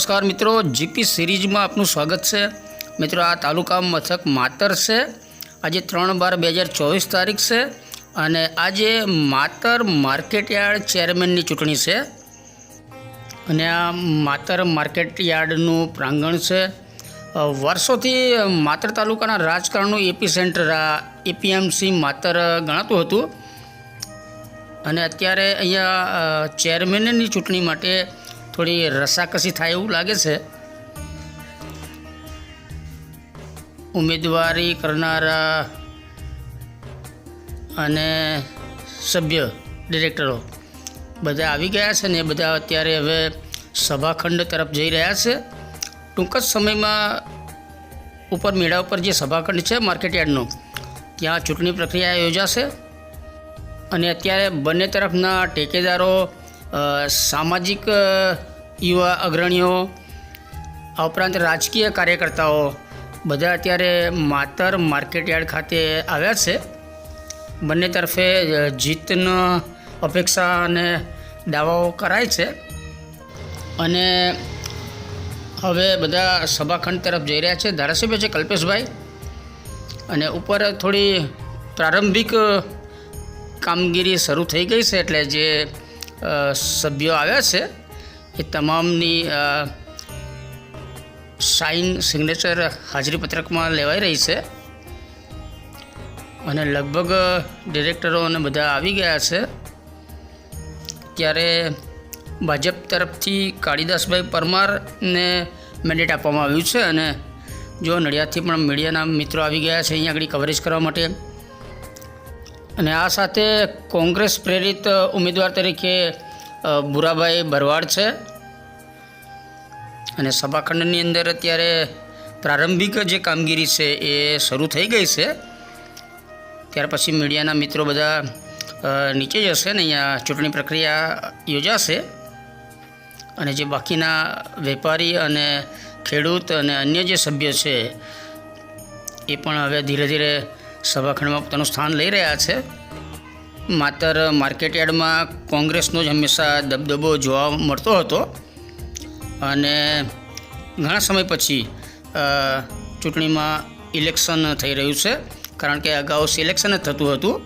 નમસ્કાર મિત્રો, જીપી સિરીઝમાં આપનું સ્વાગત છે. મિત્રો, આ તાલુકા મથક માતર છે. આજે ત્રણ બાર બે હજાર ચોવીસ તારીખ છે અને આજે માતર માર્કેટયાર્ડ ચેરમેનની ચૂંટણી છે. અને આ માતર માર્કેટયાર્ડનું પ્રાંગણ છે. વર્ષોથી માતર તાલુકાના રાજકારણનું એપી સેન્ટર, આ, એપીએમસી માતર ગણાતું હતું. અને અત્યારે અહીંયા ચેરમેનની ચૂંટણી માટે થોડી રસાકસી થાય એવું લાગે છે. ઉમેદવારી કરનારા અને સભ્ય, ડિરેક્ટરો બધા આવી ગયા છે ને બધા અત્યારે હવે સભાખંડ તરફ જઈ રહ્યા છે. ટૂંક જ સમયમાં ઉપર મેળા ઉપર જે સભાખંડ છે માર્કેટયાર્ડનો ત્યાં ચૂંટણી પ્રક્રિયા યોજાશે. અને અત્યારે બંને તરફના ટેકેદારો સામાજિક યુવા અગ્રણીઓ, આ ઉપરાંત રાજકીય કાર્યકર્તાઓ બધા અત્યારે માતર માર્કેટયાર્ડ ખાતે આવ્યા છે. બંને તરફે જીતનો અપેક્ષા અને દાવાઓ કરાય છે. અને હવે બધા સભાખંડ તરફ જઈ રહ્યા છે. ધારાસભ્ય છે કલ્પેશભાઈ. અને ઉપર થોડી પ્રારંભિક કામગીરી શરૂ થઈ ગઈ છે એટલે જે સભ્યો આવ્યા છે. એ તમામની સાઇન સિગ્નેચર હાજરી પત્રકમાં લેવાઈ રહી છે. અને લગભગ ડિરેક્ટરો અને બધા આવી ગયા છે. ત્યારે ભાજપ તરફથી કાળીદાસભાઈ પરમારને મેન્ડેટ આપવામાં આવ્યું છે અને જો નડિયાદથી પણ મીડિયાના મિત્રો આવી ગયા છે, અહીંયા આગળ કવરેજ કરવા માટે. અને આ સાથે કોંગ્રેસ પ્રેરિત ઉમેદવાર તરીકે અ, ભૂરાભાઈ ભરવાડ છે. અને સભાખંડની અંદર અત્યારે પ્રારંભિક જે કામગીરી છે એ શરૂ થઈ ગઈ છે. ત્યાર પછી મીડિયાના મિત્રો બધા નીચે જશે ને અહીંયા ચૂંટણી પ્રક્રિયા યોજાશે. અને જે બાકીના વેપારી અને ખેડૂત અને અન્ય જે સભ્ય છે એ પણ હવે ધીરે ધીરે સભાખંડમાં પોતાનું સ્થાન લઈ રહ્યા છે. માત્ર માર્કેટયાર્ડમાં કોંગ્રેસનો જ હંમેશા દબદબો જોવા મળતો હતો. અને ઘણા સમય પછી ચૂંટણીમાં ઇલેક્શન થઈ રહ્યું છે. કારણ કે અગાઉ સિલેક્શન જ થતું હતું.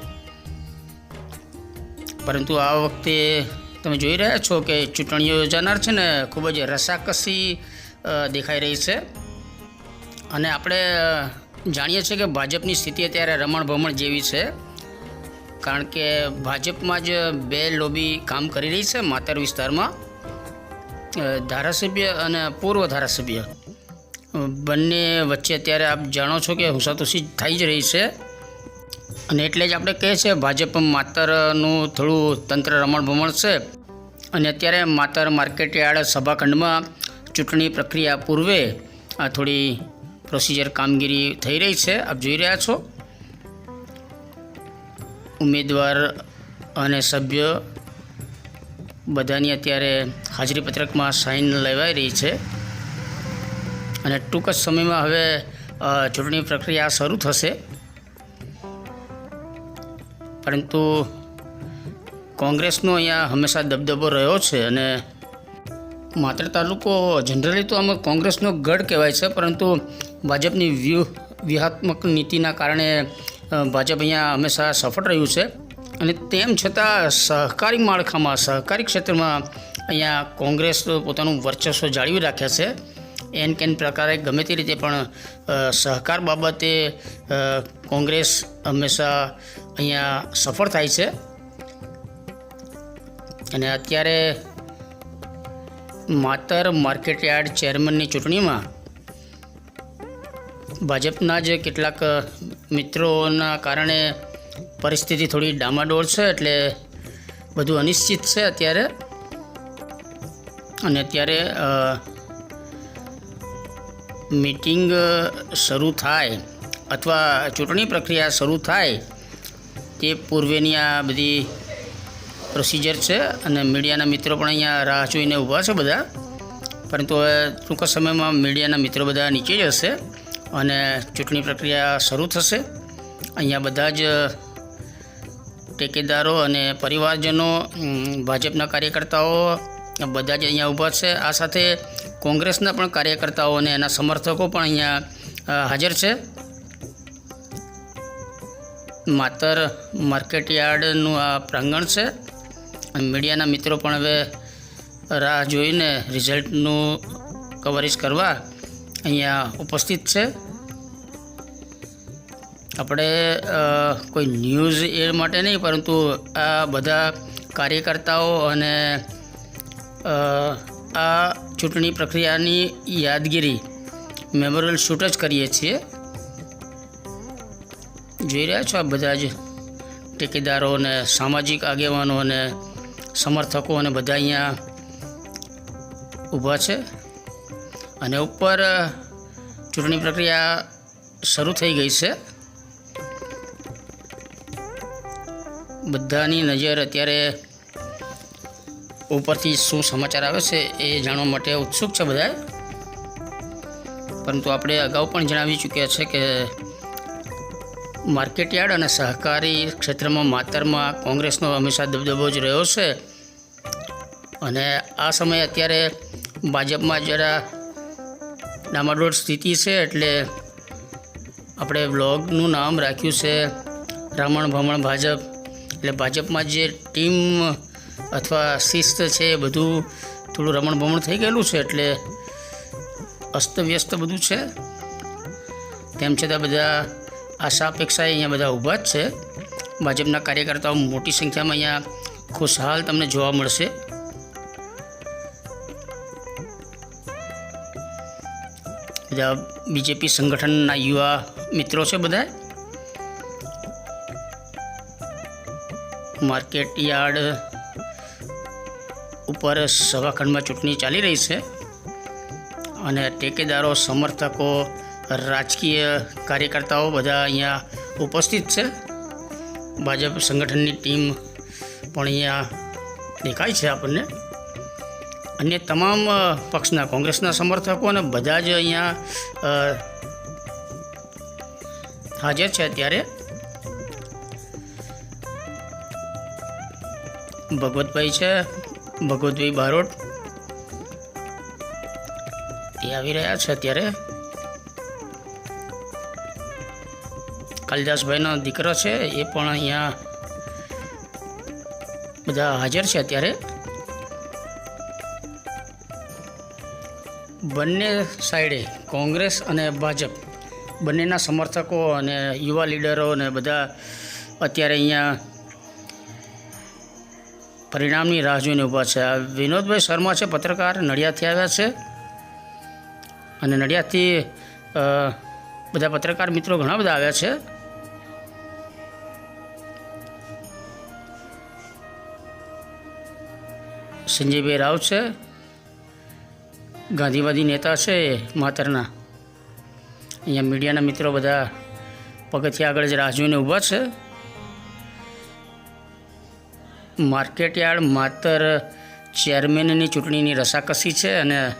પરંતુ આ વખતે તમે જોઈ રહ્યા છો કે ચૂંટણીઓ યોજાનાર છે ને, ખૂબ જ રસાકસી દેખાઈ રહી છે. અને આપણે જાણીએ છીએ કે ભાજપની સ્થિતિ અત્યારે રમણ ભમણ જેવી છે. કારણ કે ભાજપમાં જ બે લોબી કામ કરી રહી છે માતર વિસ્તારમાં. ધારાસભ્ય અને પૂર્વ ધારાસભ્ય. બંને વચ્ચે અત્યારે આપ જાણો છો કે હુસાતુસી થઈ જ રહી છે. અને એટલે જ આપણે કહે છે ભાજપ માતરનું થોડું તંત્ર રમણ ભમણ છે. અને અત્યારે માતર માર્કેટયાર્ડ સભાખંડમાં ચૂંટણી પ્રક્રિયા પૂર્વે, આ થોડી પ્રોસિજર કામગીરી થઈ રહી છે. આપ જોઈ રહ્યા છો. ઉમેદવાર અને સભ્ય બધાની અત્યારે હાજરી પત્રકમાં સાઇન લેવાઈ રહી છે. અને ટૂંક જ સમયમાં હવે ચૂંટણી પ્રક્રિયા શરૂ થશે. પરંતુ કોંગ્રેસનો અહીંયા હંમેશા દબદબો રહ્યો છે અને માત્ર તાલુકો જનરલી તો આમાં કોંગ્રેસનો ગઢ કહેવાય છે, પરંતુ ભાજપની વ્યૂહ, વ્યૂહાત્મક નીતિના કારણે ભાજપ અહીંયા હંમેશા સફળ રહ્યું છે. અને તેમ છતાં સહકારી માળખામાં, સહકારી ક્ષેત્રમાં અહીંયા કોંગ્રેસ પોતાનું વર્ચસ્વ જાળવી રાખે છે. એન કેન પ્રકારે ગમે તે રીતે પણ સહકાર બાબતે કોંગ્રેસ હંમેશા અહીંયા સફળ થાય છે. અને અત્યારે માતર માર્કેટયાર્ડ ચેરમેનની ચૂંટણીમાં ભાજપના જ કેટલાક મિત્રોના કારણે પરિસ્થિતિ થોડી ડામાડોળ છે એટલે બધું અનિશ્ચિત છે અત્યારે. અને અત્યારે મિટિંગ શરૂ થાય અથવા ચૂંટણી પ્રક્રિયા શરૂ થાય તે પૂર્વેની આ બધી પ્રોસિજર છે અને મીડિયાના મિત્રો પણ અહીંયા રાહ જોઈને ઊભા છે બધા. પરંતુ હવે ટૂંક સમયમાં મીડિયાના મિત્રો બધા નીચે જ હશે. અને ચૂંટણી પ્રક્રિયા શરૂ થશે. અહીંયા બધા જ ટેકેદારો અને પરિવારજનો ભાજપના કાર્યકર્તાઓ બધા જ અહીંયા ઊભા છે. આ સાથે કોંગ્રેસના પણ કાર્યકર્તાઓ અને એના સમર્થકો પણ અહીંયા હાજર છે. માતર માર્કેટ યાર્ડનું આ પ્રાંગણ છે. મીડિયાના મિત્રો પણ હવે રાહ જોઈને રિઝલ્ટનું કવરેજ કરવા અહીંયા ઉપસ્થિત છે. આપણે કોઈ ન્યૂઝ એ માટે નહીં, પરંતુ આ બધા કાર્યકર્તાઓ અને આ ચૂંટણી પ્રક્રિયાની યાદગીરી મેમોરિયલ શૂટ જ કરીએ છીએ. જોઈ રહ્યા છો આ બધા જ ટેકેદારો અને સામાજિક આગેવાનો અને સમર્થકો અને બધા અહીંયા ઊભા છે. અને ઉપર ચૂંટણી પ્રક્રિયા શરૂ થઈ ગઈ છે. બધાની નજર અત્યારે ઉપરથી શું સમાચાર આવે છે એ જાણવા માટે ઉત્સુક છે બધા પરંતુ આપણે અગાઉ પણ જણાવી ચૂક્યા છે કે માર્કેટયાર્ડ અને સહકારી ક્ષેત્રમાં માતરમાં કોંગ્રેસનો હંમેશા દબદબો જ રહ્યો છે. અને આ સમયે અત્યારે ભાજપમાં જરા ડામાડોળ સ્થિતિ છે એટલે આપણે બ્લોગનું નામ રાખ્યું છે રામણ ભમણ ભાજપ. એટલે ભાજપમાં જે ટીમ અથવા શિસ્ત છે એ બધું થોડું રમણ ભમણ થઈ ગયેલું છે એટલે અસ્તવ્યસ્ત બધું છે. તેમ છતાં બધા આશા અપેક્ષાએ અહીંયા બધા ઊભા જ છે. ભાજપના કાર્યકર્તાઓ મોટી સંખ્યામાં અહીંયા ખુશહાલ તમને જોવા મળશે. બધા બીજેપી સંગઠનના યુવા મિત્રો છે બધા માર્કેટ યાર્ડ ઉપર સભાખંડમાં ચૂંટણી ચાલી રહી છે. અને ટેકેદારો, સમર્થકો, રાજકીય કાર્યકર્તાઓ બધા અહીંયા ઉપસ્થિત છે. ભાજપ સંગઠનની ટીમ પણ અહીંયા દેખાય છે આપણને. અન્ય તમામ પક્ષના, કોંગ્રેસના સમર્થકો અને બધા જ અહીંયા હાજર છે અત્યારે. ભગવતભાઈ છે, ભગવતભાઈ બારોટ. એ આવી રહ્યા છે અત્યારે. કાલિદાસભાઈનો દીકરો છે, એ પણ અહીંયા બધા હાજર છે અત્યારે. બંને સાઈડે કોંગ્રેસ અને ભાજપ બંનેના સમર્થકો અને યુવા લીડરો અને બધા અત્યારે અહીંયા પરિણામની રાહ જોઈને ઊભા છે. આ વિનોદભાઈ શર્મા છે, પત્રકાર, નડિયાદથી આવ્યા છે. અને નડિયાદથી બધા પત્રકાર મિત્રો ઘણા બધા આવ્યા છે. સંજયભાઈ રાવ છે. ગાંધીવાદી નેતા છે માતરના. અહીંયા મીડિયાના મિત્રો બધા પગથિયા આગળ જ રાહ જોઈને ઊભા છે. માર્કેટ યાર્ડ માતર ચેરમેનની ચૂંટણીની રસાકસી છે અને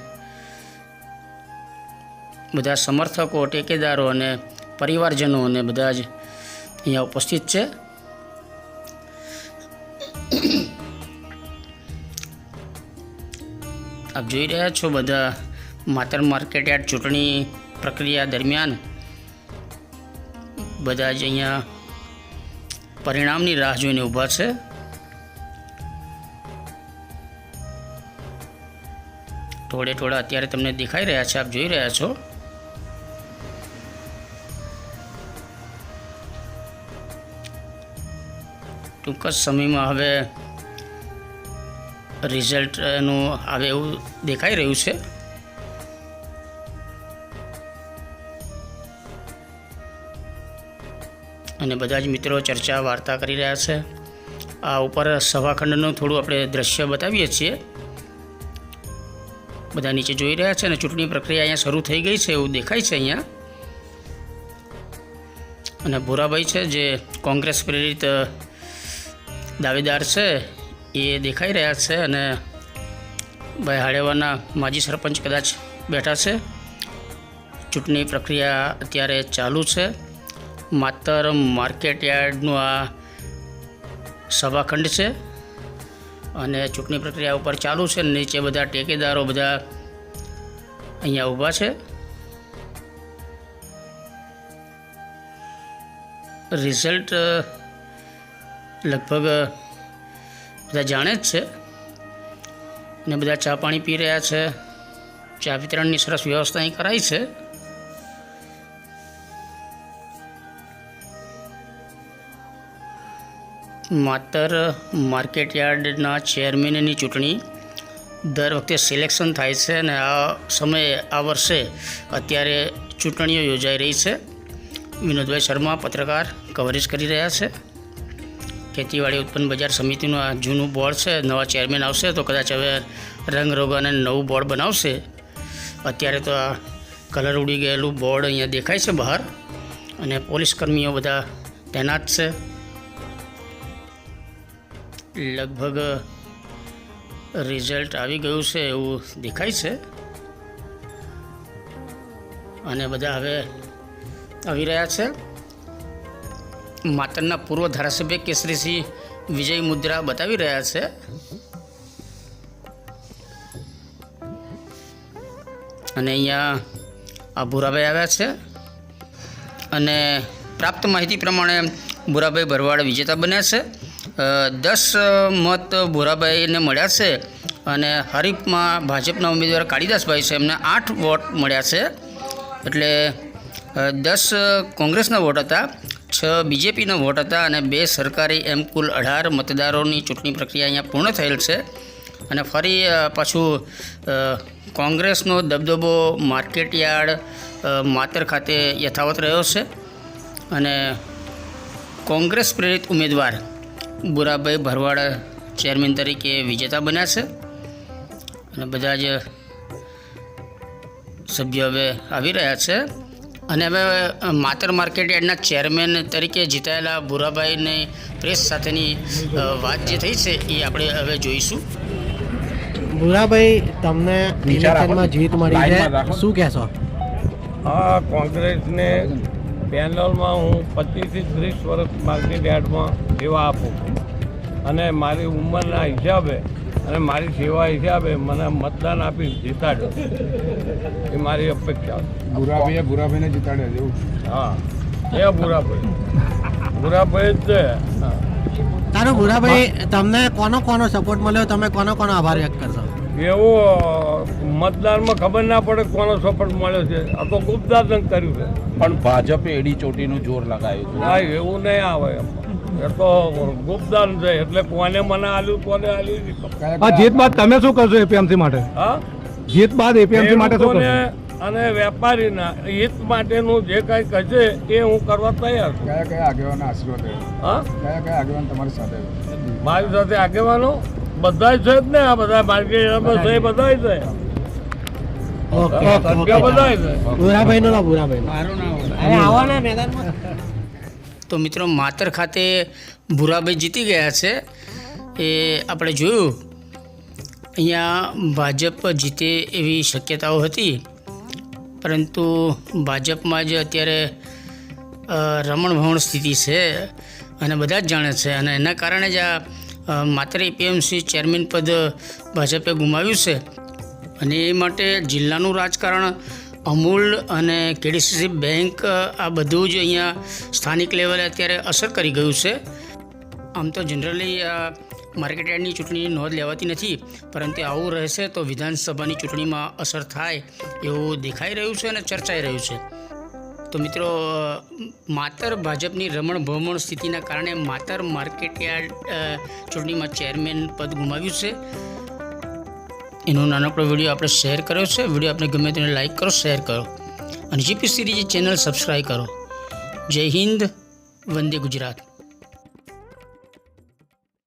બધા સમર્થકો, ટેકેદારો અને પરિવારજનો અને બધા જ અહીંયા ઉપસ્થિત છે. આપ જોઈ રહ્યા છો બધા માતર માર્કેટ યાર્ડ ચૂંટણી પ્રક્રિયા દરમિયાન બધા જ અહીંયા પરિણામની રાહ જોઈને ઊભા છે. ટોળે ટોળા અત્યારે તમને દેખાઈ રહ્યા છે, આપ જોઈ રહ્યા છો. ટૂંક જ સમયમાં હવે રિઝલ્ટ એનું આવે એવું દેખાઈ રહ્યું છે. અને બધા જ મિત્રો ચર્ચા, વાર્તા કરી રહ્યા છે. આ ઉપર સભાખંડનું થોડું આપણે દ્રશ્ય બતાવીએ છીએ. બધા નીચે જોઈ રહ્યા છે અને ચૂંટણી પ્રક્રિયા અહીંયા શરૂ થઈ ગઈ છે એવું દેખાય છે અહીંયા. અને ભોરાભાઈ છે જે કોંગ્રેસ પ્રેરિત દાવેદાર છે. એ દેખાઈ રહ્યા છે અને ભાઈ હાડેવાના માજી સરપંચ કદાચ બેઠા છે. ચૂંટણી પ્રક્રિયા અત્યારે ચાલુ છે. માતર માર્કેટ યાર્ડનું આ સભાખંડ છે અને ચૂંટણી પ્રક્રિયા ઉપર ચાલુ છે. નીચે બધા ટેકેદારો બધા અહીંયા ઊભા છે. રિઝલ્ટ લગભગ બધા જાણે જ છે. અને બધા ચા પાણી પી રહ્યા છે. ચા વિતરણની સરસ વ્યવસ્થા અહીં કરાઈ છે. માતર માર્કેટ યાર્ડના ચેરમેનની ચૂંટણી દર વખતે સિલેક્શન થાય છે અને આ સમયે આ વર્ષે અત્યારે ચૂંટણીઓ યોજાઈ રહી છે. વિનોદભાઈ શર્મા પત્રકાર કવરેજ કરી રહ્યા છે. ખેતીવાડી ઉત્પન્ન બજાર સમિતિનું આ જૂનું બોર્ડ છે, નવા ચેરમેન આવશે તો કદાચ હવે રંગ અને નવું બોર્ડ બનાવશે. અત્યારે તો આ કલર ઉડી ગયેલું બોર્ડ અહીંયા દેખાય છે બહાર અને પોલીસ કર્મીઓ બધા તૈનાત છે. લગભગ રિઝલ્ટ આવી ગયું છે એવું દેખાય છે. અને બધા હવે આવી રહ્યા છે. માતરના પૂર્વ ધારાસભ્ય કેસરીસિંહ વિજય મુદ્રા બતાવી રહ્યા છે. અને અહીંયા આ ભૂરાભાઈ આવ્યા છે. અને પ્રાપ્ત માહિતી પ્રમાણે ભૂરાભાઈ ભરવાડ વિજેતા બન્યા છે. દસ મત ભૂરાભાઈને મળ્યા છે અને હરીફમાં ભાજપના ઉમેદવાર કાળીદાસભાઈ છે. એમને આઠ વોટ મળ્યા છે. એટલે દસ કોંગ્રેસના વોટ હતા. છ બીજેપીના વોટ હતા અને બે સરકારી એમ કુલ અઢાર મતદારોની ચૂંટણી પ્રક્રિયા અહીંયા પૂર્ણ થયેલ છે. અને ફરી પાછું કોંગ્રેસનો દબદબો માર્કેટ યાર્ડ માતર ખાતે યથાવત રહ્યો છે. અને કોંગ્રેસ પ્રેરિત ઉમેદવાર બુરાભાઈ ભરવાડ ચેરમેન તરીકે વિજેતા બન્યા છે. અને બધા જ સભ્યો હવે આવી રહ્યા છે. અને હવે માતર માર્કેટ યાર્ડના ચેરમેન તરીકે જીતાયેલા બુરાભાઈને પ્રેસ સાથેની વાત જે થઈ છે એ આપણે હવે જોઈશું. બુરાભાઈ તમને ઇલેક્શનમાં જીત મળી છે શું કહેશો? આ કોંગ્રેસને પેનલમાં હું પચીસથી ત્રીસ વર્ષ માર્કેટ યાર્ડમાં સેવા આપું. અને મારી ઉંમરના હિસાબે અને મારી સેવા હિસાબે મને મતદાન આપી જીતાડ્યો. એ મારી અપેક્ષા. ભૂરાભાઈએ ભૂરાભાઈને જીતાડ્યા જેવું હા. એ ભૂરાભાઈ ભૂરાભાઈ જ છે. તારો તારું ભૂરાભાઈ તમને કોનો કોનો સપોર્ટ મળ્યો? તમે કોનો કોનો આભાર વ્યક્ત કરશો? એવું મતદાનમાં ખબર ના પડે કોનો સપોર્ટ મળ્યો છે. આ તો ગુપ્તાદન કર્યું છે. પણ ભાજપે એડી ચોટીનું જોર લગાવ્યું હા એવું નહીં આવે એમ. એ તો ગુપદાન છે એટલે કોને મને આલ્યું કોને આલ્યું આ જીત બાદ તમે શું કરશો એપીએમસી માટે? હા? જીત બાદ એપીએમસી માટે શું કરશો? અને વેપારીના હિત માટેનું જે કાંઈ કહેશે એ હું કરવા તૈયાર છું. કયા કયા આગેવાના આશીર્વાદ હા? કયા કયા આગેવાન તમારી સાથે? મારી સાથે આગેવાનો? બધાય છે જ ને આ બધા માર્કેટ છે એ બધાય છે. ઓકે સભ્ય છે. ભૂરાભાઈ નો ભૂરાભાઈ અરે આવો ને મેદાનમાં. તો મિત્રો માતર ખાતે ભૂરાભાઈ જીતી ગયા છે. એ આપણે જોયું. અહીંયા ભાજપ જીતે એવી શક્યતાઓ હતી. પરંતુ ભાજપમાં જ અત્યારે રમણભવણ સ્થિતિ છે અને બધા જ જાણે છે અને એના કારણે જ આ માત્ર એપીએમસી ચેરમેન પદ ભાજપે ગુમાવ્યું છે. અને એ માટે જિલ્લાનું રાજકારણ અમૂલ અને કેડીસીસી બેંક, આ બધું જ અહીંયા સ્થાનિક લેવલે અત્યારે અસર કરી ગયું છે. આમ તો જનરલી માર્કેટ યાર્ડની ચૂંટણીની નોંધ લેવાતી નથી, પરંતુ આવું રહેશે તો વિધાનસભાની ચૂંટણીમાં અસર થાય એવું દેખાઈ રહ્યું છે અને ચર્ચાઈ રહ્યું છે. તો મિત્રો માતર ભાજપની રમણ ભમણ સ્થિતિના કારણે માતર માર્કેટ યાર્ડ ચૂંટણીમાં ચેરમેન પદ ગુમાવ્યું છે. એનો નાનકડો વીડિયો આપણે શેર કર્યો છે. વીડિયો આપણે ગમે તેને લાઈક કરો, શેર કરો. અને જીપી સિરીઝ ચેનલ સબસ્ક્રાઈબ કરો. જય હિન્દ, વંદે ગુજરાત.